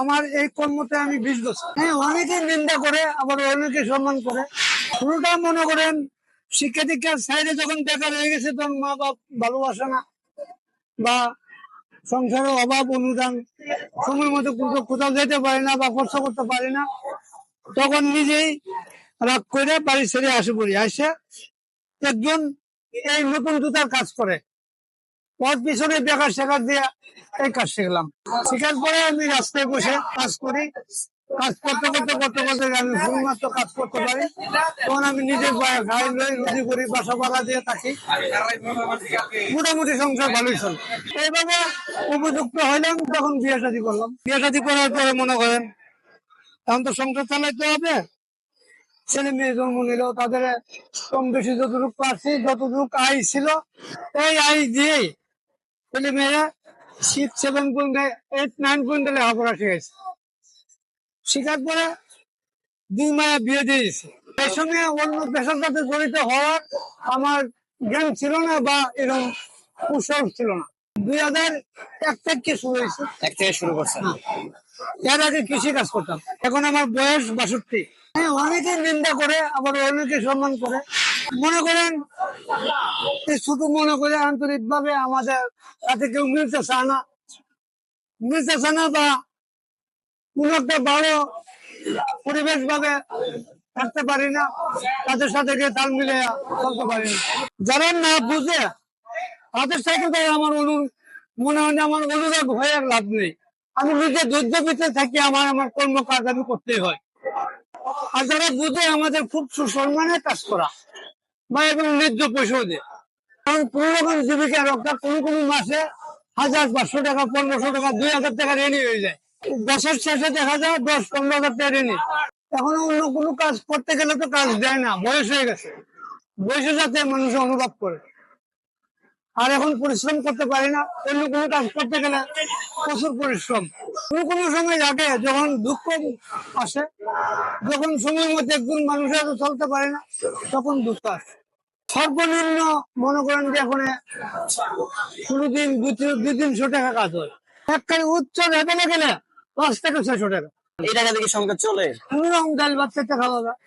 আমার এই কর্মতে আমি বিশ হ্যাঁ অনেকে নিন্দা করে, আবার অনেকে সম্মান করে। পুরোটা মনে করেন শিক্ষা দীক্ষার সাইডে যখন বেকার হয়ে গেছে তখন মা বাপ ভালোবাসে না, বা সংসারের অভাব, অনুদান, সময় মতো কোথাও যেতে পারে না বা খরচা করতে পারে না, তখন নিজেই রাগ করে বাড়ি ছেড়ে আসে পড়ি আসে একজন এই নতুন জুতার কাজ করে। পর পিছনে বেকার শেখার দিয়ে এই কাজ শিখলাম। শেখার পরে আমি রাস্তায় বসে কাজ করি। কাজ করতে করতে করতে করতে আমি শুধুমাত্র কাজ করতে পারি। তখন আমি নিজে গাড়ি লই রুজি করি, বাসা ভাড়া দিয়ে থাকি। মোটামুটি সংসার ভালোই চলে। এইভাবে উপযুক্ত হইলাম তখন বিয়ে শাদী করলাম। বিয়ে শাদী করার পরে মনে করেন তখন তো সংসার চালাইতে হবে। ছেলে মেয়ে জন্ম নিল তাদের কম বেশি যতটুকু পারছি, যতটুকু আয় ছিল, এই আয় দিয়েই ছেলে মেয়েরা six seven quintal eight nine কুইন্টালে হাফড়া শিখেছে শিখার পরে দুই মায়া বিয়ে দিয়ে দিয়েছে। এই সঙ্গে অন্য পেশার সাথে জড়িত হওয়ার আমার জ্ঞান ছিল না বা এরকম কুশল ছিল না। দুই হাজার এক থেকে শুরু হয়েছে। এক থেকে শুরু করছেন এর আগে কৃষি কাজ করতাম। এখন আমার বয়স বাষট্টি। হ্যাঁ অনেকে নিন্দা করে আবার অনেকে সম্মান করে। মনে করেন ছোট মনে করে আন্তরিক ভাবে আমাদের তাতে কেউ মিলতে চায় না। মিলতে চায় না বা কোন একটা বড় পরিবেশ ভাবে থাকতে পারি না, তাদের সাথে গিয়ে তাল মিলে চলতে পারি না। যারা না বুঝে, তাদের সাথে তো আমার অনু, মনে হয় আমার অনুরাগ হয়ে লাভ নেই। আমি নিজে ধৈর্য পেতে থাকি, আমার আমার কর্মকাজ আমি করতেই হয়। আর যারা বুঝে, আমাদের খুব সুসম্মানে কাজ করা। বা এবং ন্যায্য দেয়। কারণ কোন রকম জীবিকা রক্ষা কোনো কোনো মাসে হাজার পাঁচশো টাকা, পনেরোশো টাকা, দুই হাজার টাকা রেনি হয়ে যায়। বছর শেষে দেখা যায় দশ, পনেরো হাজার টাকা রেনি এখন অন্য কোনো কাজ করতে গেলে তো কাজ দেয় না, বয়স হয়ে গেছে। বয়সে যাতে মানুষ অনুভব করে। আর এখন পরিশ্রম করতে পারি না, অন্য কোনো কাজ করতে গেলে প্রচুর পরিশ্রম। কোনো কোনো সময় লাগে যখন দুঃখ আসে, যখন সময় মতো একজন মানুষের চলতে পারে না, তখন দুঃখ আসে। সর্বনিম্ন মনে করেন যে এখন কোনো দিন দুই তিন- দুই তিনশো টাকা কাজ হয়। একখানে উচ্চ লেভেলে গেলে পাঁচ থেকে ছয়শো টাকা। এই টাকা থেকে সংখ্যা চলে? রং ডাল বাচ্চা খাওয়া যায়